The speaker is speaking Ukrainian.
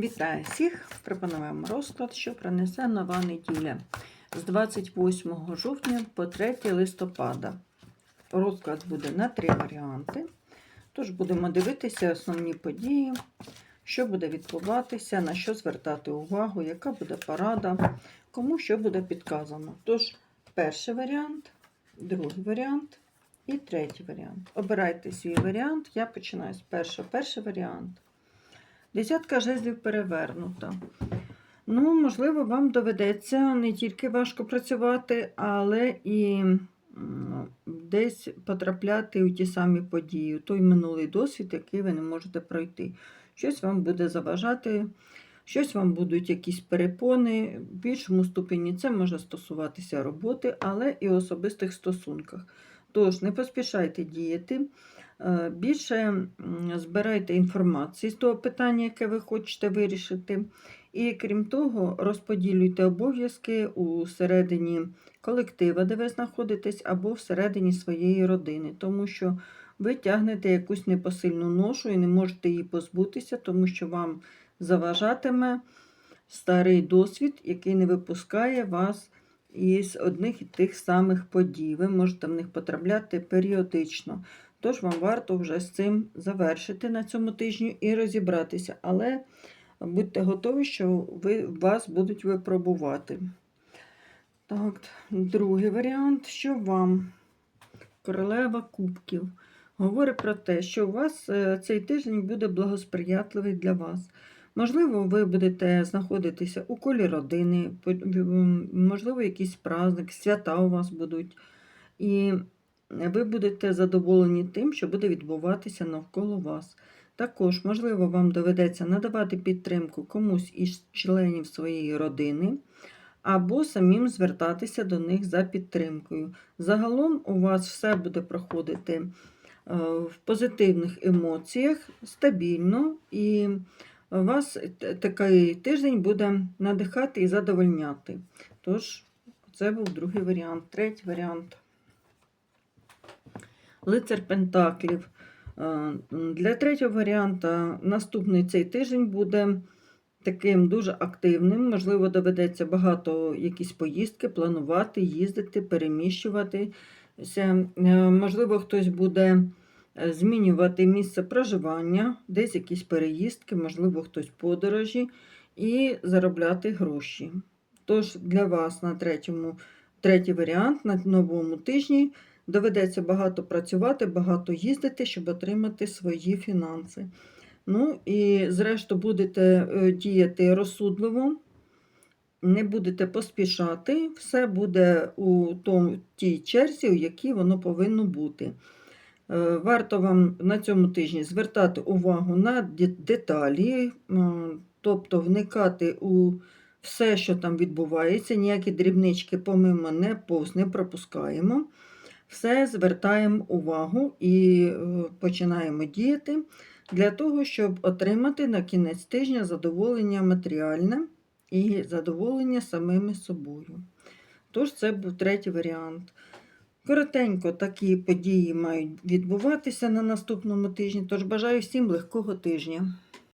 Вітаю всіх! Пропонуємо розклад, що принесе нова неділя з 28 жовтня по 3 листопада. Розклад буде на три варіанти. Тож будемо дивитися основні події, що буде відбуватися, на що звертати увагу, яка буде порада, кому що буде підказано. Тож, перший варіант, другий варіант і третій варіант. Обирайте свій варіант. Я починаю з першого. Перший варіант. Десятка жезлів перевернута. Ну, можливо, вам доведеться не тільки важко працювати, але і десь потрапляти у ті самі події, у той минулий досвід, який ви не можете пройти. Щось вам буде заважати, щось вам будуть якісь перепони. В більшому ступені це може стосуватися роботи, але і особистих стосунках. Тож, не поспішайте діяти. Е, Більше збирайте інформації з того питання, яке ви хочете вирішити. І крім того, розподілюйте обов'язки у середині колектива, де ви знаходитесь, або всередині своєї родини, тому що ви тягнете якусь непосильну ношу і не можете її позбутися, тому що вам заважатиме старий досвід, який не випускає вас із одних і тих самих подій. Ви можете в них потрапляти періодично. Тож вам варто вже з цим завершити на цьому тижні і розібратися. Але будьте готові, що ви, вас будуть випробувати. Так, другий варіант, що вам королева кубків. Говорить про те, що у вас е, цей тиждень буде благосприятливий для вас. Можливо, ви будете знаходитися у колі родини, можливо, якийсь праздник, свята у вас будуть. І ви будете задоволені тим, що буде відбуватися навколо вас. Також, можливо, вам доведеться надавати підтримку комусь із членів своєї родини, або самим звертатися до них за підтримкою. Загалом у вас все буде проходити е, в позитивних емоціях, стабільно, і вас такий тиждень буде надихати і задовольняти. Тож, це був другий варіант. Третій варіант. Лицар Пентаклів. Е, Для третього варіанта наступний цей тиждень буде таким дуже активним. Можливо, доведеться багато якісь поїздки планувати, їздити, переміщуватися. Е, Можливо, хтось буде е, змінювати місце проживання, десь якісь переїздки, можливо, хтось подорожі і заробляти гроші. Тож для вас на третьому, третій варіант на новому тижні доведеться багато працювати, багато їздити, щоб отримати свої фінанси. Ну і зрештою будете е, діяти розсудливо, не будете поспішати, все буде у тій черзі, у якій воно повинно бути. Е, Варто вам на цьому тижні звертати увагу на деталі, тобто вникати у все, що там відбувається, ніякі дрібнички помимо не повз не пропускаємо. Все звертаємо увагу і е, починаємо діяти для того, щоб отримати на кінець тижня задоволення матеріальне і задоволення самими собою. Тож це був третій варіант. Коротенько такі події мають відбуватися на наступному тижні, тож бажаю всім легкого тижня.